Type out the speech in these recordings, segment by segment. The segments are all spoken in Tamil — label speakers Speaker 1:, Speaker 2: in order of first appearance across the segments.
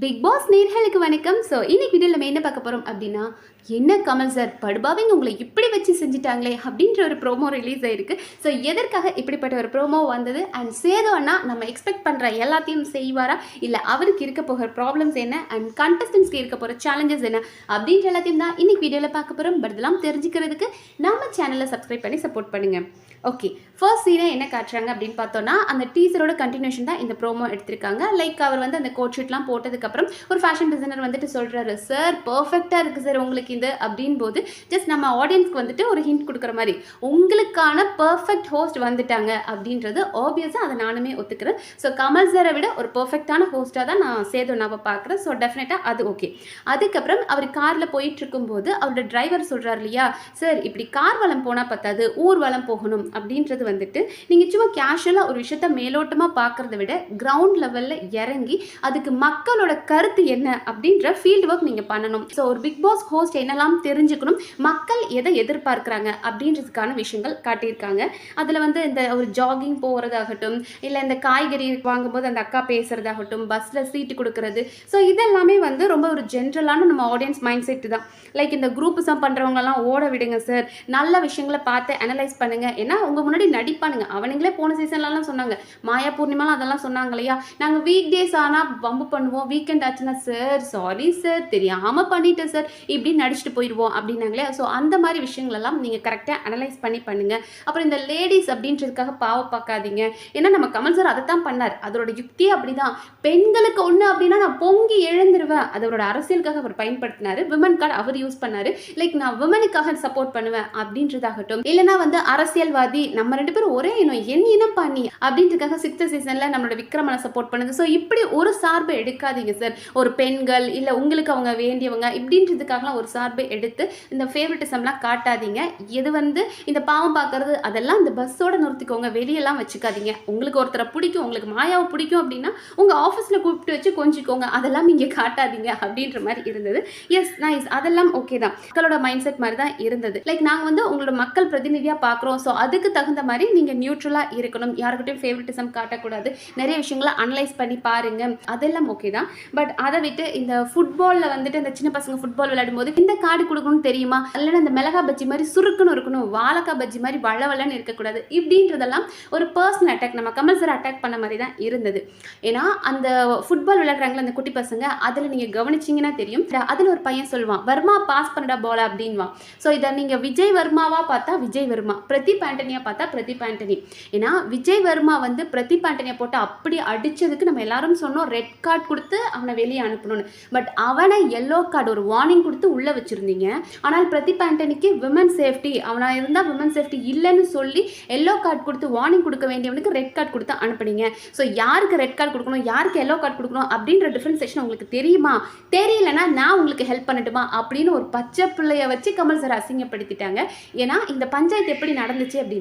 Speaker 1: பிக் பாஸ் நேர்களுக்கு வணக்கம். ஸோ இன்னைக்கு வீடியோவில் நம்ம என்ன பார்க்க போகிறோம் அப்படின்னா என்ன கமல் சார் படுபாவிங்க உங்களை இப்படி வச்சு செஞ்சுட்டாங்களே அப்படின்ற ஒரு ப்ரோமோ ரிலீஸ் ஆயிருக்கு. ஸோ எதற்காக இப்படிப்பட்ட ஒரு ப்ரோமோ வந்தது? அண்ட் சேது அண்ணா நம்ம எக்ஸ்பெக்ட் பண்ணுற எல்லாத்தையும் செய்வாரா? இல்லை அவருக்கு இருக்க போகிற ப்ராப்ளம்ஸ் என்ன? அண்ட் கண்டஸ்டன்ஸ்க்கு இருக்க போகிற சேலஞ்சஸ் என்ன? அப்படின்ற எல்லாத்தையும் தான் இன்னைக்கு வீடியோவில் பார்க்க போகிறோம் பட் இதெல்லாம் தெரிஞ்சுக்கிறதுக்கு நம்ம சேனலை சப்ஸ்கிரைப் பண்ணி சப்போர்ட் பண்ணுங்கள் ஓகே ஃபர்ஸ்ட் சீனை என்ன காட்டுறாங்க அப்படின்னு பார்த்தோன்னா அந்த டீசரோட கண்டினியூஷன் தான் இந்த ப்ரோமோ எடுத்திருக்காங்க. லைக் அவர் வந்து அந்த கோட் ஷீட்லாம் போட்டதுக்கப்புறம் ஒரு ஃபேஷன் டிசைனர் வந்துட்டு சொல்கிறாரு சார் பர்ஃபெக்டாக இருக்குது சார் உங்களுக்கு இது அப்படின் போது ஜஸ்ட் நம்ம ஆடியன்ஸ்க்கு வந்துட்டு ஒரு ஹிண்ட் கொடுக்குற மாதிரி உங்களுக்கான பர்ஃபெக்ட் ஹோஸ்ட் வந்துட்டாங்க அப்படின்றது ஆப்வியஸாக அதை நானுமே ஒத்துக்கிறேன். ஸோ கமல் சாரை விட ஒரு பர்ஃபெக்டான ஹோஸ்ட்டாக தான் நான் சேது நான் பார்க்குறேன். ஸோ டெஃபினட்டாக அது ஓகே அதுக்கப்புறம் அவர் காரில் போயிட்டு இருக்கும்போது அவரோட டிரைவர் சொல்கிறார் இல்லையா சார் இப்படி கார் வளம் போனால் பார்த்தாது ஊர் வளம் போகணும் அப்படின்றது வந்துட்டு நீங்கள் சும்மா கேஷுவலாக ஒரு விஷயத்த மேலோட்டமாக பார்க்குறத விட கிரவுண்ட் லெவலில் இறங்கி அதுக்கு மக்களோட கருத்து என்ன அப்படின்ற ஃபீல்டு ஒர்க் நீங்கள் பண்ணணும். ஸோ ஒரு பிக் பாஸ் ஹோஸ்ட் என்னெல்லாம் தெரிஞ்சுக்கணும் மக்கள் எதை எதிர்பார்க்குறாங்க அப்படின்றதுக்கான விஷயங்கள் காட்டியிருக்காங்க. அதில் வந்து இந்த ஒரு ஜாகிங் போகிறதாகட்டும் இல்லை இந்த காய்கறி வாங்கும்போது அந்த அக்கா பேசுகிறதாகட்டும் பஸ்ஸில் சீட்டு கொடுக்கறது. ஸோ இதெல்லாமே வந்து ரொம்ப ஒரு ஜென்ரலான நம்ம ஆடியன்ஸ் மைண்ட் செட்டு தான். லைக் இந்த குரூப்ஸாக பண்ணுறவங்கலாம் ஓட விடுங்க சார் நல்ல விஷயங்களை பார்த்து அனலைஸ் பண்ணுங்கள் ஏன்னா உங்கள் முன்னாடி நடிப்பானுங்க. அவனுங்களே போன சீசன்லலாம் சொன்னாங்க. மாயா பூர்ணிமாலாம் அதெல்லாம் சொன்னாங்க இல்லையா நாங்கள் வீக் டேஸ் ஆனால் வம்பு பண்ணுவோம். வீக்கெண்ட் ஆச்சுன்னா சார் சாரி சார் தெரியாமல் பண்ணிட்டேன் சார் இப்படி நடிச்சுட்டு போயிடுவோம். அப்படின்னாங்களே. ஸோ அந்த மாதிரி விஷயங்களெல்லாம் நீங்கள் கரெக்டாக அனலைஸ் பண்ணி பண்ணுங்கள் அப்புறம் இந்த லேடிஸ் அப்படின்றதுக்காக பாவ பார்க்காதீங்க. ஏன்னா நம்ம கமல் சார் அதை தான் பண்ணார். அதோட யுக்தியே அப்படிதான். பெண்களுக்கு ஒன்று அப்படின்னா நான் பொங்கி எழுந்துருவேன். அதோட அரசியலுக்காக அவர் பயன்படுத்தினாரு. விமன் கார்டு அவர் யூஸ் பண்ணார். லைக் நான் விமனுக்காக சப்போர்ட் பண்ணுவேன் அப்படின்றதாகட்டும். இல்லைனா வந்து அரசியல்வாதி நம்ம ரெண்டு பேரும் ஒரே இனம் என் இனம் பண்ணி அப்படின்றதுக்காக சிக்ஸ்த் சீசன்ல நம்மளோட விக்ரமனை சப்போர்ட் பண்ணுது. ஸோ இப்படி ஒரு சார்பை எடுக்காதீங்க சார் ஒரு பெண்கள் இல்லை உங்களுக்கு அவங்க வேண்டியவங்க இப்படின்றதுக்காகலாம் ஒரு சார்பை எடுத்து இந்த ஃபேவரட்டிசம்லாம் காட்டாதீங்க. இது வந்து இந்த பாவம் பார்க்கறது அதெல்லாம் இந்த பஸ்ஸோட நிறுத்திக்கோங்க. வெளியெல்லாம் வச்சுக்காதீங்க. உங்களுக்கு ஒருத்தரை பிடிக்கும் உங்களுக்கு மாயாவை பிடிக்கும் அப்படின்னா உங்கள் ஆஃபீஸில் கூப்பிட்டு வச்சு கொஞ்சிக்கோங்க. அதெல்லாம் இங்கே காட்டாதீங்க அப்படின்ற மாதிரி இருந்தது. எஸ் நைஸ் அதெல்லாம் ஓகே தான். மக்களோட மைண்ட் செட் மாதிரி தான் இருந்தது. லைக் நாங்கள் வந்து உங்களோட மக்கள் பிரதிநிதியாக பார்க்குறோம். ஸோ அது அதுக்கு தகுந்த மாதிரி நீங்கள் நியூட்ரலாக இருக்கணும். யாருக்கிட்டையும் ஃபேவரட்டிசம் காட்டக்கூடாது. நிறைய விஷயங்களை அனலைஸ் பண்ணி பாருங்க. அதெல்லாம் ஓகே தான். பட் அதை விட்டு இந்த ஃபுட்பாலில் வந்துட்டு இந்த சின்ன பசங்க ஃபுட்பால் விளையாடும் போது இந்த கார்டு கொடுக்கணும்னு தெரியுமா? இல்லைன்னா இந்த மிளகா பஜ்ஜி மாதிரி சுருக்குன்னு இருக்கணும். வாழைக்காய் பஜ்ஜி மாதிரி வளவலன்னு இருக்கக்கூடாது. இப்படின்றதெல்லாம் ஒரு பர்சனல் அட்டாக் நம்ம கமல் சார் அட்டாக் பண்ண மாதிரி தான் இருந்தது. ஏன்னா அந்த ஃபுட்பால் விளையாடுறாங்களே அந்த குட்டி பசங்க அதில் நீங்கள் கவனிச்சிங்கன்னா தெரியும். அதில் ஒரு பையன் சொல்லுவான் வர்மா பாஸ் பண்ணடா போல அப்படின்வான் ஸோ இதை நீங்கள் விஜய் வர்மாவாக பார்த்தா விஜய் வர்மா. பிரதீப் ஆண்டனியா பார்த்தா பிரதீப் ஆண்டனி. ஏன்னா விஜய் வர்மா வந்து பிரதீப் ஆண்டனியை போட்டு அப்படி அடிச்சதுக்கு நம்ம எல்லாரும் சொன்னோம் ரெட் கார்டு கொடுத்து அவனை வெளியே அனுப்பணும்னு. பட் அவனை எல்லோ கார்டு ஒரு வார்னிங் கொடுத்து உள்ளே வச்சுருந்தீங்க. ஆனால் பிரதீப் ஆண்டனிக்கு விமன் சேஃப்டி அவனாக இருந்தால் விமன் சேஃப்டி இல்லைன்னு சொல்லி எல்லோ கார்டு கொடுத்து வார்னிங் கொடுக்க வேண்டியவனுக்கு ரெட் கார்டு கொடுத்து அனுப்புனீங்க. ஸோ யாருக்கு ரெட் கார்டு கொடுக்கணும் யாருக்கு எல்லோ கார்டு கொடுக்கணும் அப்படின்ற டிஃப்ரென்சேஷன் உங்களுக்கு தெரியுமா? தெரியலனா நான் உங்களுக்கு ஹெல்ப் பண்ணட்டுமா? அப்படின்னு ஒரு பச்சை பிள்ளைய வச்சு கமல் சார் அசிங்கப்படுத்திட்டாங்க. ஏன்னா இந்த பஞ்சாயத்து எப்படி நடந்துச்சு அப்படின்னு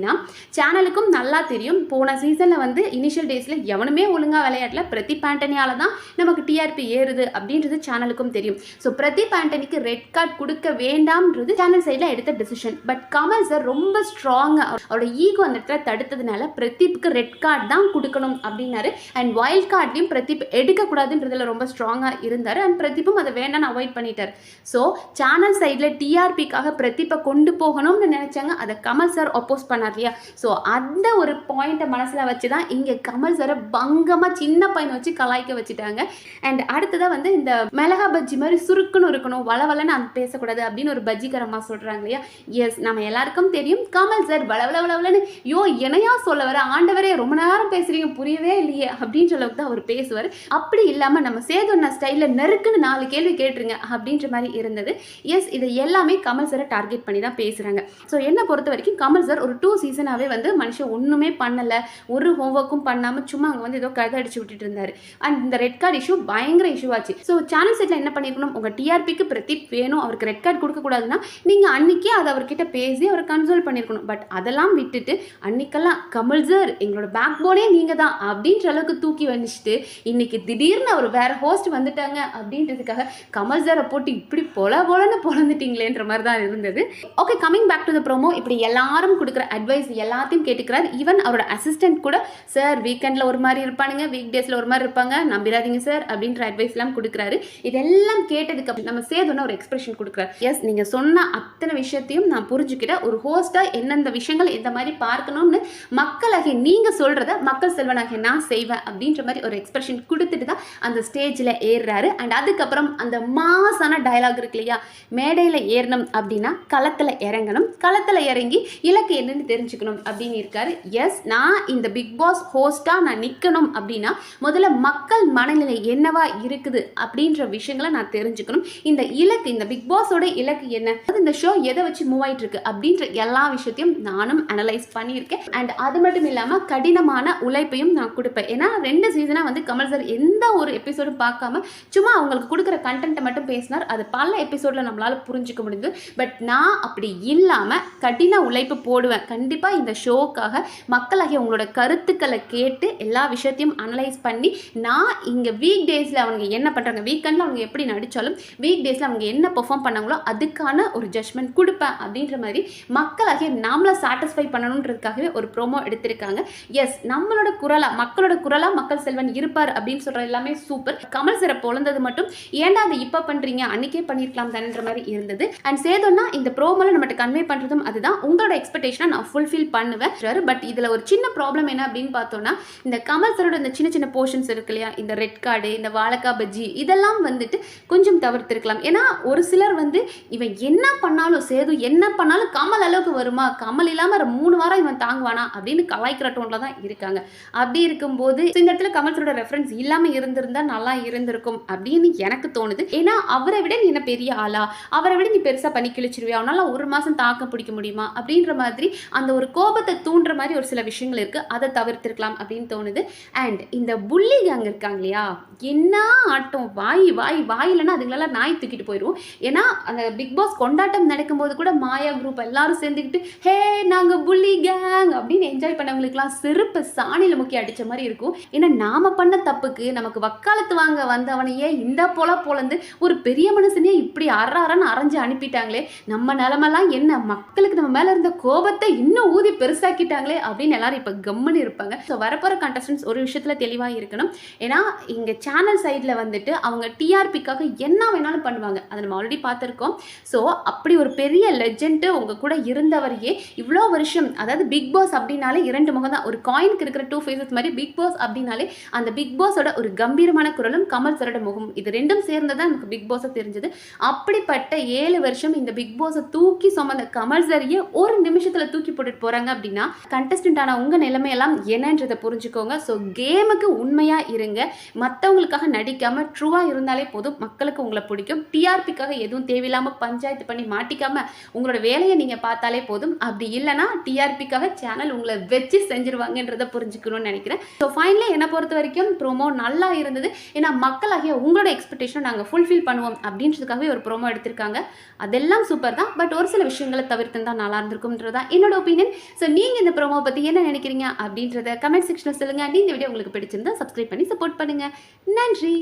Speaker 1: சேனலுக்கும் நல்லா தெரியும். போன சீசனில் வந்து இனிஷியல் டேஸில் எவனுமே ஒழுங்காக விளையாடல. பிரதீப் ஆண்டனியால தான் நமக்கு டிஆர்பி ஏறுது அப்படின்றது சேனலுக்கும் தெரியும். ஸோ பிரதீப் ஆண்டனிக்கு ரெட் கார்டு கொடுக்க வேண்டாம்ன்றது சேனல் சைடில் எடுத்த டெசிஷன் பட் கமல் சார் ரொம்ப ஸ்ட்ராங்காக அவரோட ஈகோ அந்த இடத்துல தடுத்ததுனால பிரதீப்க்கு ரெட் கார்டு தான் கொடுக்கணும் அப்படின்னாரு. அண்ட் வைல்ட் கார்ட்லையும் பிரதீப் எடுக்கக்கூடாதுன்றதுல ரொம்ப ஸ்ட்ராங்காக இருந்தார். அண்ட் பிரதீப்பும் அதை வேண்டாம்னு அவாய்ட் பண்ணிட்டார். ஸோ சேனல் சைடில் டிஆர்பிக்காக பிரதீப்பை கொண்டு போகணும்னு நினச்சாங்க அதை கமல் சார் அப்போஸ் பண்ணார் இல்லையா? ஸோ அந்த ஒரு பாயிண்ட்டை மனசில் வச்சு தான் இங்கே கமல் சாரை பங்கமாக சின்ன பையனை வச்சு கலாய்க்க வச்சுட்டாங்க. அண்ட் அடுத்ததாக வந்து இந்த மிளகா பஜ்ஜி மாதிரி சுருக்குன்னு இருக்கணும் வளவலன்னு அந்த பேசக்கூடாது அப்படின்னு ஒரு பஜ்ஜிகரமாக சொல்கிறாங்க இல்லையா? எஸ் நம்ம எல்லாருக்கும் தெரியும். கமல் சார் வளவல வளவலன்னு யோ என்னையா சொல்ல வர? ஆண்டவரே ரொம்ப நேரம் பேசுகிறீங்க புரியவே இல்லையே அப்படின்ற அளவுக்கு தான் அவர் பேசுவார். அப்படி இல்லாமல் நம்ம சேதுண்ணா ஸ்டைலில் நெருக்குன்னு நாலு கேள்வி கேட்டுருங்க அப்படின்ற மாதிரி இருந்தது. எஸ் இதை எல்லாமே கமல் சாரை டார்கெட் பண்ணி தான் பேசுகிறாங்க ஸோ என்னை பொறுத்த வரைக்கும் கமல் சார் ஒரு டூ சீசனாகவே வந்து மனுஷன் ஒன்றுமே பண்ணலை. ஒரு ஹோம்ஒர்க்கும் பண்ணாமல் சும்மா அங்கே வந்து ஏதோ கதை அடிச்சு விட்டுட்டு இருந்தார். அண்ட் இந்த ரெட் கார்டு இஷ்யூ பயங்கர இஷ்யூ ஆச்சு. ஸோ சேனல் செட்டில் என்ன பண்ணிருக்கணும்? உங்கள் டிஆர்பிக்கு பிரதீப் வேணும். அவருக்கு ரெட் கார்டு கொடுக்கக்கூடாதுன்னா நீங்கள் அன்னைக்கே அதை அவர்கிட்ட பேசி அவரை கன்சோல் பண்ணியிருக்கணும் பட் அதெல்லாம் விட்டுட்டு அன்னைக்கெல்லாம் கமல் சார் எங்களோட பேக் போனே நீங்கள் தான் அப்படின்ற அளவுக்கு தூக்கி வந்துச்சுட்டு இன்னைக்கு திடீர்னு அவர் வேற ஹோஸ்ட் வந்துட்டாங்க அப்படின்றதுக்காக கமல் சாரை போட்டு இப்படி பொல போலன்னு பொழந்துட்டீங்களேன்ற மாதிரி தான் இருந்தது. Okay coming back to the promo இப்படி எல்லாரும் கொடுக்குற அட்வைஸ் எல்லாத்தையும் கேட்டுக்கிறார். ஈவன் அவரோட அசிஸ்டன்ட் கூட சார் வீக்கெண்டில் ஒரு மாதிரி இருப்பானுங்க வீக் டேஸில் ஒரு மாதிரி இருப்பாங்க நம்பிடாதீங்க சார் அப்படின்ற அட்வைஸ்லாம் கொடுக்குறாரு. இதெல்லாம் கேட்டதுக்கு அப்புறம் நம்ம சேதுன்னு ஒரு எக்ஸ்பிரஷன் கொடுக்குறாரு. எஸ் நீங்கள் சொன்ன அத்தனை விஷயத்தையும் நான் புரிஞ்சுக்கிட்டேன் ஒரு ஹோஸ்ட்டாக எந்தெந்த விஷயங்கள் இந்த மாதிரி பார்க்கணும்னு மக்களாகிய நீங்கள் சொல்கிறத மக்கள் செல்வனாகிய நான் செய்வேன் அப்படின்ற மாதிரி ஒரு எக்ஸ்பிரஷன் கொடுத்துட்டு தான் அந்த ஸ்டேஜில் ஏறுறாரு. அண்ட் அதுக்கப்புறம் அந்த மாசான டயலாக் இருக்கு இல்லையா? மேடையில் ஏறணும் அப்படின்னா களத்தில் இறங்கணும். களத்தில் இறங்கி இலக்கு என்னன்னு தெரிஞ்சுக்கணும் அப்படின்னு இருக்காரு. எஸ் நான் இந்த பிக் பாஸ் ஹோஸ்ட்டாக நான் நிற்கணும் அப்படின்னா முதல்ல மக்கள் மனநிலை என்னவா இருக்குது அப்படின்ற விஷயங்களை நான் தெரிஞ்சுக்கணும். இந்த இலக்கு இந்த பிக் பாஸோட இலக்கு என்ன? இந்த ஷோ எதை வச்சு மூவ் ஆயிட்டு இருக்கு அப்படின்ற எல்லா விஷயத்தையும் நானும் அனலைஸ் பண்ணியிருக்கேன். அண்ட் அது மட்டும் இல்லாமல் கடினமான உழைப்பையும் நான் கொடுப்பேன். ஏன்னா ரெண்டு சீசனாக வந்து கமல் சார் எந்த ஒரு எபிசோடும் பார்க்காம சும்மா அவங்களுக்கு கொடுக்குற கண்டென்ட்டை மட்டும் பேசினார். அது பல எபிசோடில் நம்மளால் புரிஞ்சுக்க முடியுது பட் நான் அப்படி இல்லாமல் கடின உழைப்பு போடுவேன். கண்டிப்பாக இந்த ஷோக்காக மக்களாகிய உங்களோட கருத்துக்களை கேட்டு எல்லா விஷயத்தையும் அனலைஸ் பண்ணி நான் இங்கே வீக் டேஸில் அவங்க என்ன பண்ணுறாங்க வீக்கெண்டில் அவங்க எப்படி நடித்தாலும் வீக் டேஸில் அவங்க என்ன பெர்ஃபார்ம் பண்ணாங்களோ அதுக்கான ஒரு ஜட்மெண்ட் கொடுப்பேன் அப்படின்ற மாதிரி மக்களாகிய நம்மளை சாட்டிஸ்ஃபை பண்ணணுன்றதுக்காகவே ஒரு ப்ரோமோ எடுத்திருக்காங்க. எஸ் நம்மளோட குரலாக மக்களோட குரலாக மக்கள் செல்வன் இருப்பார் அப்படின்னு சொல்கிற எல்லாமே சூப்பர் கமல் சிறப்பு பொழந்தது மட்டும் ஏன்டா அதை இப்போ பண்ணுறீங்க அன்றைக்கே பண்ணிருக்கலாம் தானன்ற மாதிரி இருந்தது. அண்ட் சேதோன்னா இந்த ப்ரோமோவில் நம்மகிட்ட கன்வே பண்ணுறதும் அதுதான். உங்களோட எக்ஸ்பெக்டேஷனை நான் ஃபுல்ஃபில் பண்ணுவேன். பட் இதில் ஒரு சின்ன ப்ராப்ளம் என்ன அப்படின்னு பார்த்தோம்னா இந்த கமல் சரோட இந்த சின்ன சின்ன போர்ஷன்ஸ் இருக்கு இல்லையா? இந்த ரெட் கார்டு இந்த வாழைக்காய் பஜ்ஜி இதெல்லாம் வந்துட்டு கொஞ்சம் தவிர்த்திருக்கலாம். ஏன்னா ஒரு சிலர் வந்து இவன் என்ன பண்ணாலும் சேது என்ன பண்ணாலும் கமல் அளவுக்கு வருமா? கமல் இல்லாமல் மூணு வாரம் இவன் தாங்குவானா? அப்படின்னு கலாய்க்கிற டோனில் தான் இருக்காங்க. அப்படி இருக்கும்போது இந்த இடத்துல கமல் சரோட ரெஃபரன்ஸ் இல்லாமல் இருந்திருந்தா நல்லா இருந்திருக்கும் அப்படின்னு எனக்கு தோணுது. ஏன்னா அவரை விட நீ என்ன பெரிய ஆளா? அவரை விட நீ பெருசாக பண்ணி கிழிச்சிருவியா? அவனால ஒரு மாதம் தாக்கம் பிடிக்க முடியுமா? அப்படின்ற மாதிரி அந்த ஒரு கோபத்தை தூண்டுற மாதிரி ஒரு சில விஷயங்கள் இருக்குது அதை தவிர்த்திருக்கலாம் அப்படின்னு தோணுது. அண்ட் இந்த புள்ளி கேங் இருக்காங்க இல்லையா? என்ன ஆட்டம்? வாய் வாய் வாய் இல்லைன்னா அதுங்களெல்லாம் நாய் தூக்கிட்டு போயிடும் ஏன்னா அந்த பிக் பாஸ் கொண்டாட்டம் நடக்கும்போது கூட மாயா குரூப் எல்லாரும் சேர்ந்துக்கிட்டு ஹே நாங்கள் புள்ளி கேங் அப்படின்னு என்ஜாய் பண்ணவங்களுக்குலாம் செருப்பு சாணியில் முக்கி அடித்த மாதிரி இருக்கும். ஏன்னா நாம் பண்ண தப்புக்கு நமக்கு வக்காலத்து வாங்க வந்தவனையே இந்த போல போலந்து ஒரு பெரிய மனுஷனே இப்படி அற அறன்னு அரைஞ்சு அனுப்பிட்டாங்களே நம்ம நிலமெல்லாம் என்ன? மக்களுக்கு நம்ம மேலே இருந்த கோபத்தை இன்னும் ஊதி பெருசாக்கிட்டாங்களே அப்படின்னு எல்லாரும் இப்போ கம்முன்னு இருப்பாங்க. ஸோ வரப்போகிற கண்டஸ்டன்ஸ் ஒரு விஷயத்தில் தெளிவாக இருக்கணும். ஏன்னா இங்கே சேனல் சைடில் வந்துட்டு அவங்க டிஆர்பிக்காக என்ன வேணாலும் பண்ணுவாங்க. அதை நம்ம ஆல்ரெடி பார்த்துருக்கோம். ஸோ அப்படி ஒரு பெரிய லெஜெண்ட்டு உங்கள் கூட இருந்தவரையே இவ்வளோ வருஷம் அதாவது பிக் பாஸ் அப்படின்னாலே இரண்டு முகம் தான். ஒரு காயினுக்கு இருக்கிற டூ ஃபேஸஸ் மாதிரி பிக் பாஸ் அப்படின்னாலே அந்த பிக் பாஸோட ஒரு கம்பீரமான குரலும் கமல் சரோட முகம் இது ரெண்டும் சேர்ந்து தான் நமக்கு பிக் பாஸை தெரிஞ்சது. அப்படிப்பட்ட ஏழு வருஷம் இந்த பிக் பாஸை தூக்கி சுமந்த கமல் சரியை ஒரு நிமிஷத்தில் தூக்கி போட்டுட்டு போகிறாங்க அப்படின்னா கண்டஸ்டன்டான உங்கள் நிலைமையெல்லாம் என்னன்றதை புரிஞ்சுக்கோங்க. ஸோ கேமுக்கு உண்மையாக இருங்க. மற்றவங்களுக்காக நடிக்காமல் ட்ரூவாக இருந்தாலே போதும். மக்களுக்கு உங்களை பிடிக்கும். டிஆர்பிக்காக எதுவும் தேவையில்லாமல் பஞ்சாயத்து பண்ணி மாட்டிக்காம உங்களோட வேலையை நீங்கள் பார்த்தாலே போதும். அப்படி இல்லைன்னா டிஆர்பிக்காக சேனல் உங்களை வச்சு செஞ்சிருவாங்கன்றதை புரிஞ்சுக்கணும்னு நினைக்கிறேன். ஸோ ஃபைனலி என்னை பொறுத்த வரைக்கும் ப்ரோமோ நல்லா இருந்தது. ஏன்னா மக்களாகிய உங்களோட எக்ஸ்பெக்டேஷனை நாங்கள் ஃபுல்ஃபில் பண்ணுவோம் அப்படின்றதுக்காகவே ஒரு ப்ரோமோ எடுத்திருக்காங்க. அதெல்லாம் சூப்பர் தான். பட் ஒரு சில விஷயங்களை தவிர்த்து தான் நல்லா இருந்திருக்கும்ன்றது தான் என்னோட ஒப்பீனியன் ஸோ நீங்கள் இந்த ப்ரோமோ பற்றி என்ன நினைக்கிறீங்க அப்படின்றத கமெண்ட் செக்ஷனில் சொல்லுங்கள் இந்த வீடியோ உங்களுக்கு பிடிச்சிருந்தா சப்ஸ்கிரைப் பண்ணி சப்போர்ட் பண்ணுங்கள் நன்றி.